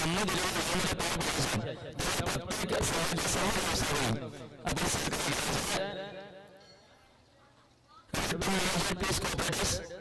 सामना दिलेल्या दोघांमध्ये पार पडायचा त्यामुळे प्रत्येक संघाचे सर्व व्यवस्थापन आपण सरकार Please cooperate.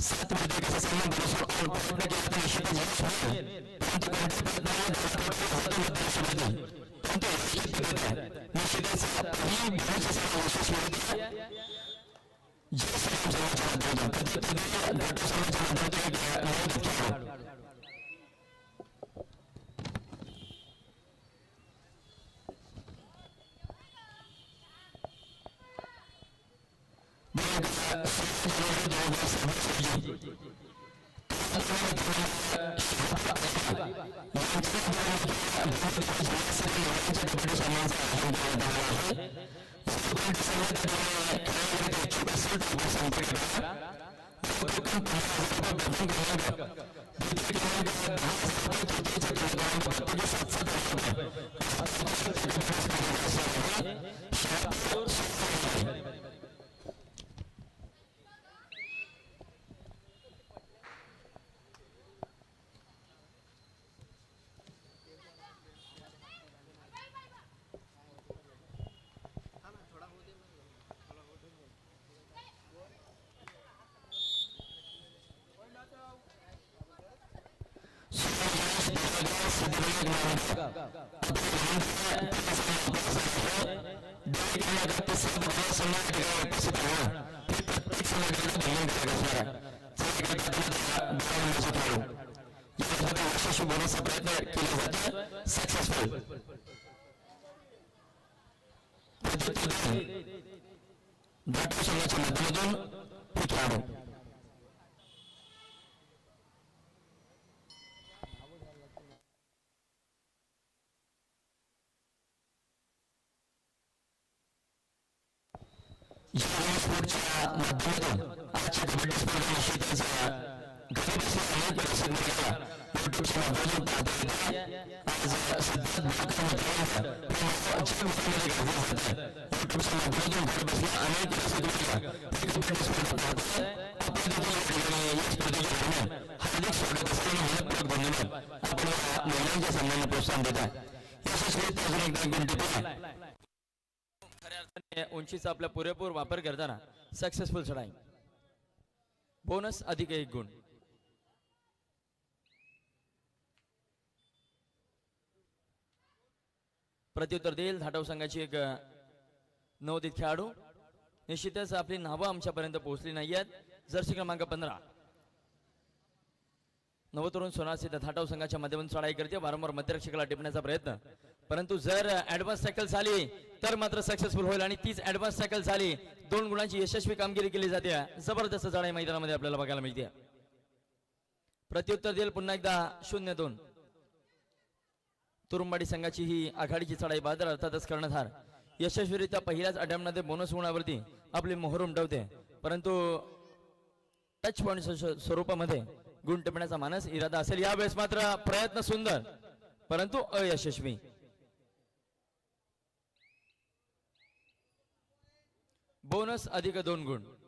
सात मिनिटे कसा सामना बरोबर आउट प्रयत्न केला तर निश्चितच यश मिळेल परंतु कोणत्या प्रयत्नाने परंतु यश पिकत आहे निश्चितच ही भूमीची सेवा यशस्वी होते जय श्रीराम समाजाच्या माध्यमातून प्रत्येक डॉक्टर समाजाच्या माध्यमातून एक नवोदित खेळाडू यशस्वी बनवण्याचा प्रयत्न केला जातो सक्सेसफुल डॉक्टर संघाच्या माध्यमातून हे खेळाडू या स्पोर्टच्या माध्यमातून आजच्या कबड्डी स्पर्धा घरी अनेक केला युट्यूबच्या माध्यमातून पाहता आज सध्या युट्यूबच्या माध्यमातून बसल्या अनेक केला ही कबड्डी स्पर्धा आपण देखील या ठिकाणी या स्पर्धेच्या दरम्यान हार्दिक स्वागत असताना मनपूर्वक धन्यवाद आपण महिलांच्या सन्मानाला प्रोत्साहन देत आहे यशस्वी अजून एकदा उंचीचा आपला पुरेपूर वापर करताना सक्सेसफुल चढाई बोनस अधिक एक गुण. प्रत्युत्तर देईल धाटव संघाची एक नवोदित खेळाडू. निश्चितच आपली नावं आमच्यापर्यंत पोहोचली नाही आहेत जर्सी क्रमांक पंधरा. नवतरुण सोनासी धाटाव संघाच्या माध्यमातून चढाई करते. वारंवार मध्यरक्षकाला टिपण्याचा प्रयत्न. परंतु जर ऍडव्हान्स सायकल झाली तर मात्र सक्सेसफुल होईल आणि तीच ऍडव्हान्स सायकल झाली दोन गुणांची यशस्वी कामगिरी केली जाते. जबरदस्त चढाई मैदानामध्ये आपल्याला बघायला मिळते. प्रत्युत्तर देईल पुन्हा एकदा शून्य दोन तुरुंबाडी संघाची ही आघाडीची चढाई बादर अर्थातच कर्णधार. यशस्वीरित्या पहिल्याच अटेम्प्टमध्ये बोनस गुणावरती आपली मोहर उमटवते. परंतु टच पॉईंट स्वरूपामध्ये गुंटपण्याचा मानस इरादा असेल यावेळेस मात्र प्रयत्न सुंदर. परंतु अयशस्वी. बोनस अधिक दोन गुण.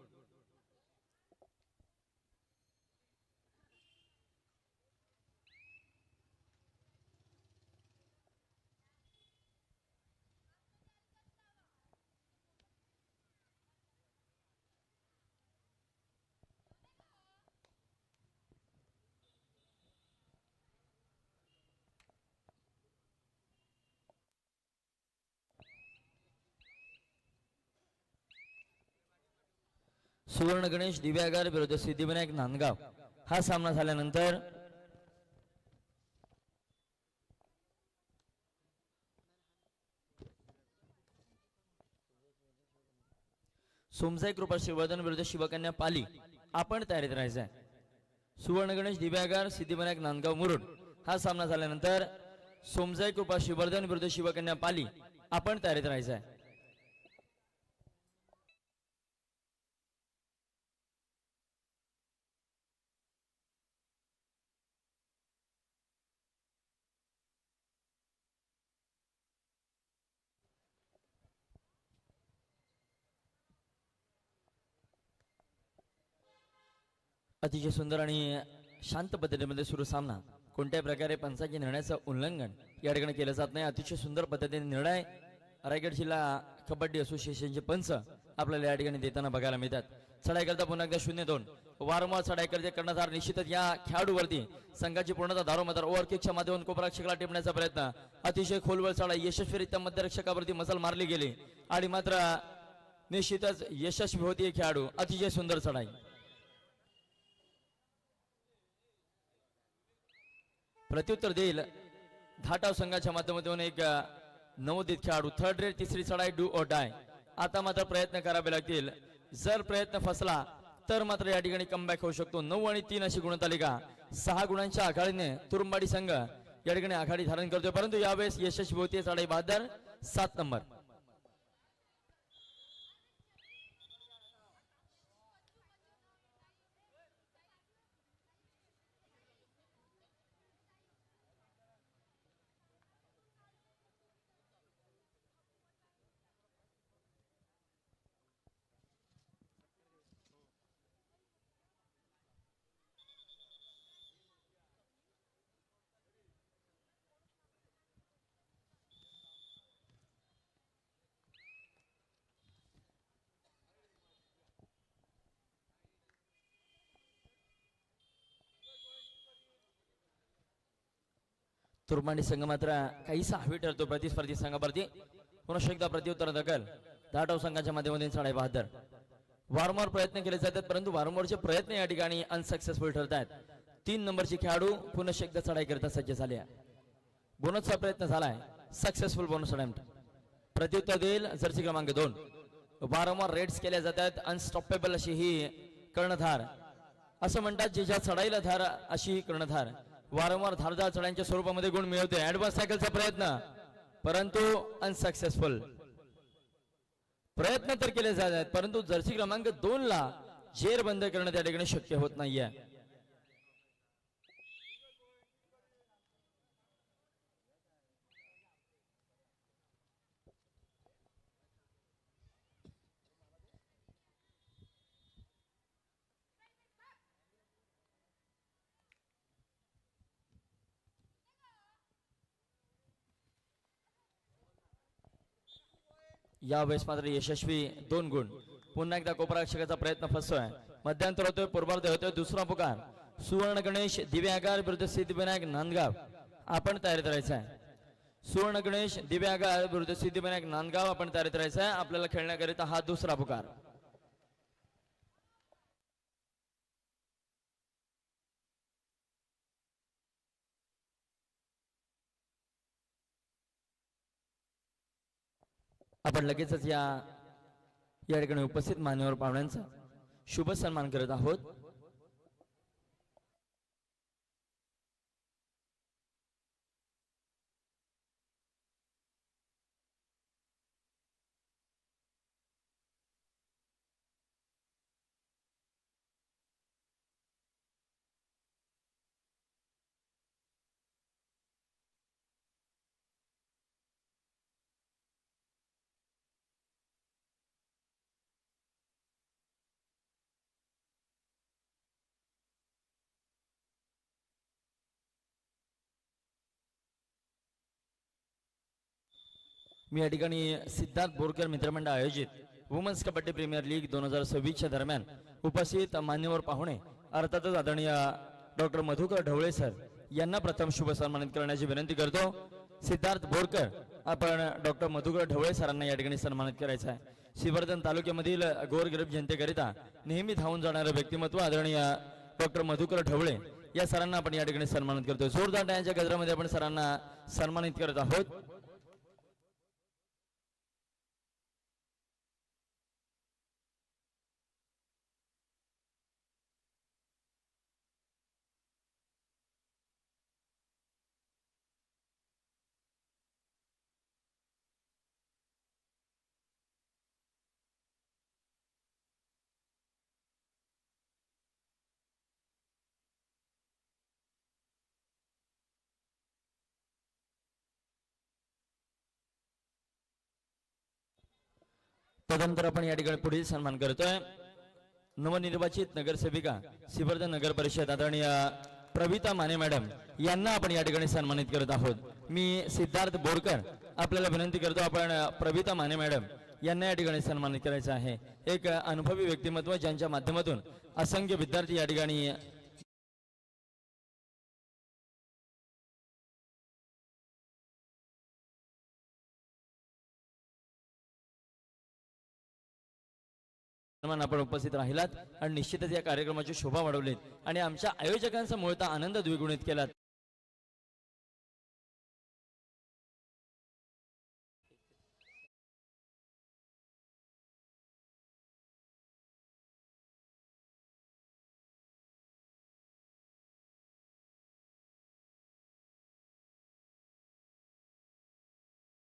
सुवर्ण गणेश दिव्यागार विरुद्ध सिद्धिविनायक नांदगाव. हा सामना झाल्यानंतर सोमसाई कृपा शिवर्धन विरुद्ध शिवकन्या पाली. आपण तयारीत राहायचंय. सुवर्ण गणेश दिव्यागार सिद्धिविनायक नांदगाव मुरुड. हा सामना झाल्यानंतर सोमसाई कृपा शिवर्धन विरुद्ध शिवकन्या पाली. आपण तयारीत राहायचंय आहे अतिशय सुंदर आणि शांत पद्धतीमध्ये सुरू सामना. कोणत्याही प्रकारे पंचांच्या निर्णयाचं उल्लंघन या ठिकाणी केलं जात नाही. अतिशय सुंदर पद्धतीने निर्णय रायगड जिल्हा कबड्डी असोसिएशनचे पंच आपल्याला या ठिकाणी देताना बघायला मिळतात. चढाईकरता पुन्हा एकदा शून्य दोन. वारंवार चढाई करते कर्णधार निश्चितच या खेळाडूवरती संघाची पूर्णता दारोमदार ओव्हर किकच्या माध्यमातून कोपराक्षकाला टिपण्याचा प्रयत्न. अतिशय खोलवर चढाई यशस्वीरित्या मध्यरक्षकावरती मजल मारली गेली. आणि मात्र निश्चितच यशस्वी होती हे खेळाडू. अतिशय सुंदर चढाई. प्रत्युत्तर देईल. धाटाव संघाच्या माध्यमातून एक नवोदित खेळाडू थर्ड रेट तिसरी चढाई डू ओ डाय आता मात्र प्रयत्न करावे लागतील. जर प्रयत्न फसला तर मात्र या ठिकाणी कमबॅक होऊ शकतो. नऊ आणि तीन अशी गुणतालिका. सहा गुणांच्या आघाडीने तुरुंबाडी संघ या ठिकाणी आघाडी धारण करतोय. परंतु यावेळेस यशस्वी होती चढाई बहादर सात नंबर. तुर्मांडी संघ मात्र काहीसा हवी ठरतो. प्रतिस्पर्धी संघावरती पुन्हा एकदा प्रत्युत्तर दखल. दाटव संघाच्या माध्यमातून साडे बहात्तर. वारंवार प्रयत्न केले जातात परंतु वारंवारचे प्रयत्न या ठिकाणी अनसक्सेसफुल ठरत आहेत तीन नंबरचे खेळाडू पुन्हा एकदा चढाई करता सज्ज झाले बोनसचा प्रयत्न झालाय. सक्सेसफुल बोनस अटेम्प्ट प्रत्युत्तर देईल जर्सी क्रमांक दोन. वारंवार रेड्स केल्या जातात. अनस्टॉपेबल अशी ही कर्णधार. असं म्हणतात जिच्या चढाईला धार अशी ही कर्णधार. वारंवार धारदार चढ्यांच्या स्वरूपामध्ये गुण मिळवते. ऍडव्हान्स सायकलचा प्रयत्न. परंतु अनसक्सेसफुल प्रयत्न तर केले जात आहेत परंतु जर्सी क्रमांक दोन ला झेर बंद करणं त्या ठिकाणी शक्य होत नाहीये. यावेळेस मात्र यशस्वी दोन गुण. पुन्हा एकदा कोपराक्षकाचा प्रयत्न फसतोय. मध्यांतर होतोय पूर्वार्ध होतोय दुसरा पुकार. सुवर्ण गणेश दिव्यागार विरुद्ध सिद्धिविनायक नांदगाव. आपण तयारीत राहायचं आहे. सुवर्ण गणेश दिव्यागार विरुद्ध सिद्धिविनायक नांदगाव आपण तयारीत राहायचं आहे. आपल्याला खेळण्याकरिता हा दुसरा पुकार. आपण लगेचच या या ठिकाणी उपस्थित मान्यवर पाहुण्यांचा शुभ सन्मान करत आहोत. मी या ठिकाणी सिद्धार्थ बोरकर मित्रमंडळ आयोजित वुमन्स कबड्डी प्रीमियर लीग दोन हजार सव्वीसच्या दरम्यान उपस्थित मान्यवर पाहुणे अर्थातच आदरणीय डॉक्टर मधुकर ढवळे सर यांना प्रथम शुभ सन्मानित करण्याची विनंती करतो. सिद्धार्थ बोरकर आपण डॉक्टर मधुकर ढवळे सरांना या ठिकाणी सन्मानित करायचं आहे. श्रीवर्धन तालुक्यामधील गोरगरीब जनतेकरिता नेहमी धावून जाणारं व्यक्तिमत्व आदरणीय डॉक्टर मधुकर ढवळे या सरांना आपण या ठिकाणी सन्मानित करतो जोरदार टाळ्यांच्या गजरामध्ये आपण सरांना सन्मानित करत आहोत. तदनंतर आपण या ठिकाणी पुढील सन्मान करतोय. नवनिर्वाचित नगरसेविका श्रीवर्धन नगर परिषद आदरणीय प्रविता माने मॅडम यांना आपण या ठिकाणी सन्मानित करत आहोत. मी सिद्धार्थ बोरकर आपल्याला विनंती करतो आपण प्रविता माने मॅडम यांना या ठिकाणी सन्मानित करायचं आहे. एक अनुभवी व्यक्तिमत्व ज्यांच्या माध्यमातून असंख्य विद्यार्थी या ठिकाणी आपण उपस्थित राहिलात आणि निश्चितच या कार्यक्रमाची शोभा वाढवलीत आणि आमच्या आयोजकांचा मुळता आनंद द्विगुणित केलात.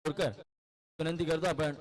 विनंती करतो आपण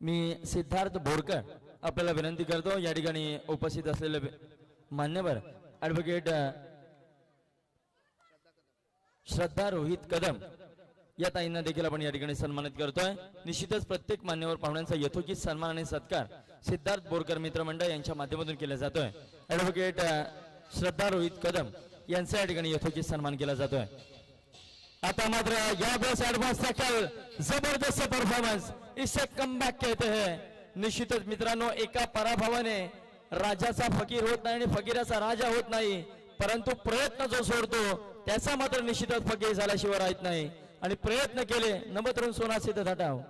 मी सिद्धार्थ बोरकर आपल्याला विनंती करतो या ठिकाणी उपस्थित असलेले मान्यवर ऍडव्होकेट श्रद्धा रोहित कदम या ताईंना देखील आपण या ठिकाणी सन्मानित करतोय. निश्चितच प्रत्येक मान्यवर पाहुण्यांचा यथोचित सन्मान आणि सत्कार सिद्धार्थ बोरकर मित्रमंडळ यांच्या माध्यमातून केला जातोय. ऍडव्होकेट श्रद्धा रोहित कदम यांचा या ठिकाणी यथोचित सन्मान केला जातोय. आता मात्र या बस ऍडव्हान्स जबरदस्त परफॉर्मन्स इसे कम बॅक कहते हैं। निश्चितच मित्रांनो एका पराभवाने राजाचा फकीर होत नाही आणि फकीराचा राजा होत नाही परंतु प्रयत्न जो सोडतो त्याचा मात्र निश्चितच फकीर झाल्याशिवाय राहत नाही. आणि प्रयत्न केले नमतरून सोना सिद्ध थाटाव हो.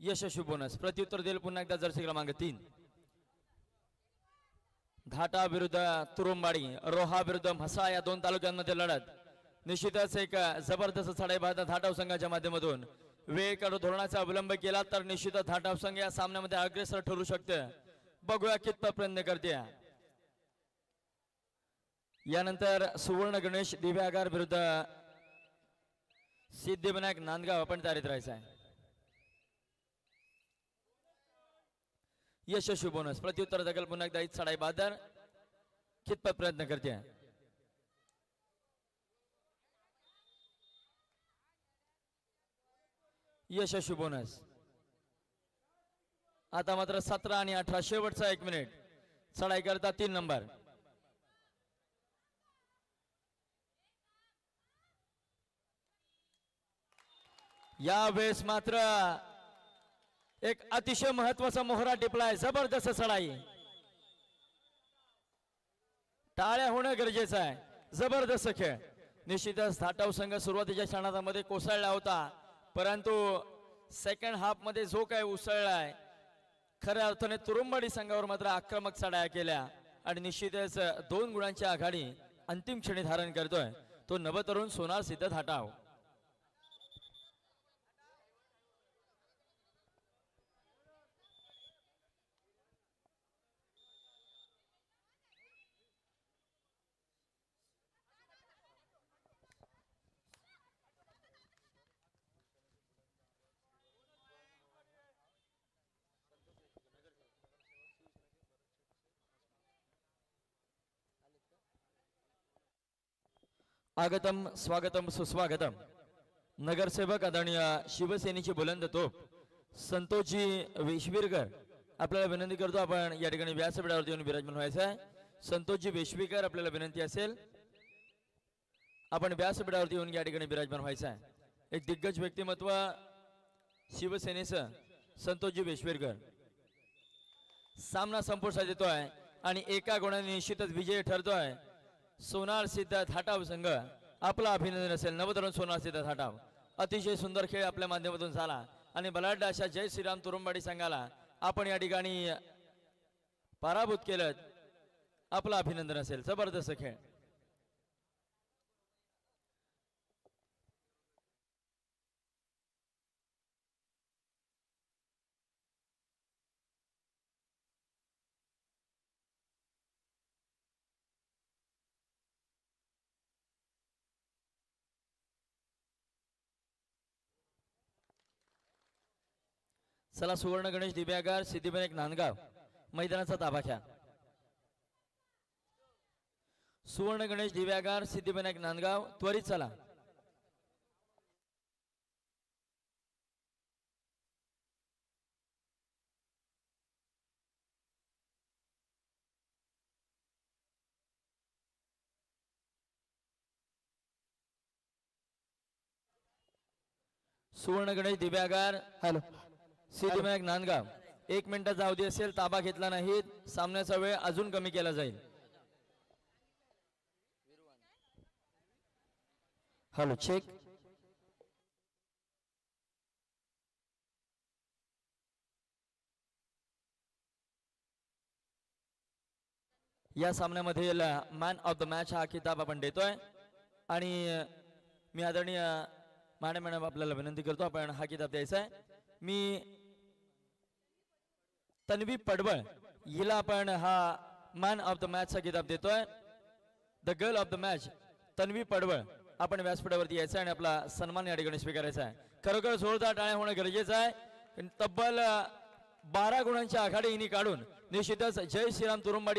यशस्वी बोनस. प्रत्युत्तर देईल पुन्हा एकदा जर्सी क्रमांक तीन. धाटा विरुद्ध तुरुंबाडी रोहा विरुद्ध म्हसा या दोन तालुक्यांमध्ये लढत. निश्चितच एक जबरदस्त चढाई भारतात धाटाव संघाच्या माध्यमातून वेळ धोरणाचा अवलंब केला तर निश्चितच धाटाव संघ या सामन्यामध्ये अग्रेसर ठरू शकते. बघूया कितपत प्रयत्न करते. यानंतर सुवर्ण गणेश दिव्यागार विरुद्ध सिद्धिविनायक नांदगाव. आपण तारीत राहायचं आहे. यशस्वी बोनस. प्रत्युत्तर दखल पुन्हा एकदा हीच चढाई कितपत प्रयत्न करते. यशस्वी बोनस. आता मात्र सतरा आणि अठरा शेवटचा एक मिनिट. चढाई करता तीन नंबर. या वेळेस मात्र एक अतिशय महत्त्वाचा मोहरा टिपलाय जबरदस्त चढाई टाळ्या होणं गरजेचं आहे. जबरदस्त खेळ. निश्चितच थाटाव संघ सुरुवातीच्या क्षणामध्ये कोसळला होता. परंतु सेकंड हाफमध्ये जो काय उसळलाय खऱ्या अर्थाने तुरुंबाडी संघावर मात्र आक्रमक चढाया केल्या. आणि निश्चितच दोन गुणांची आघाडी अंतिम क्षणी धारण करतोय. तो नवतरुण सोनार सिद्ध थाटाव आगतम स्वागतम सुस्वागतम नगरसेवक आदरणीय शिवसेनेची बुलंद तोप संतोषजी वेशवीरकर आपल्याला विनंती करतो आपण या ठिकाणी व्यासपीठावरती येऊन विराजमान व्हायचं आहे संतोषजी वेशवीकर आपल्याला विनंती असेल आपण व्यासपीठावरती येऊन या ठिकाणी विराजमान व्हायचं आहे एक दिग्गज व्यक्तिमत्व शिवसेनेचं संतोषजी वेशवीरकर सामना संपुष्टात येतोय आणि एका गुणाने निश्चितच विजयी ठरतोय सोनार सिद्धार्थ थाटाव संघ. आपला अभिनंदन असेल. नवतरुण सोनार सिद्ध थाटाव अतिशय सुंदर खेळ आपल्या माध्यमातून झाला. आणि बलाढ्य अशा जय श्रीराम तुरुंबाडी संघाला आपण या ठिकाणी पराभूत केलं. आपलं अभिनंदन असेल. जबरदस्त खेळ. चला सुवर्ण गणेश दिव्यागार सिद्धिविनायक नांदगाव. मैदानाचा ताबा घ्या. सुवर्ण गणेश दिव्यागार सिद्धिविनायक नांदगाव. त्वरित चला. सुवर्ण गणेश दिव्यागार. हॅलो. सिद्धिविनायक नांदगाव. एक मिनिटाचा अवधी असेल ताबा घेतला नाही. सामन्याचा वेळ अजून कमी केला जाईल. हॅलो चेक या सामन्यामध्ये मॅन ऑफ द मॅच हा किताब आपण देतोय. आणि मी आदरणीय माने मॅडम आपल्याला विनंती करतो आपण हा किताब द्यायचा आहे. मी तन्वी पडवळ हिला आपण हा मॅन ऑफ द मॅच चा किताब देतोय. The girl of the match Tanvi Padwal. आपण व्यासपीठावरती यायचं आहे आणि आपला सन्मान या ठिकाणी स्वीकारायचा आहे. खरोखर जोरदार टाळ्या होणं गरजेचं आहे. तब्बल बारा गुणांची आघाडी हिनी काढून निश्चितच जय श्रीराम तुरुंबाडी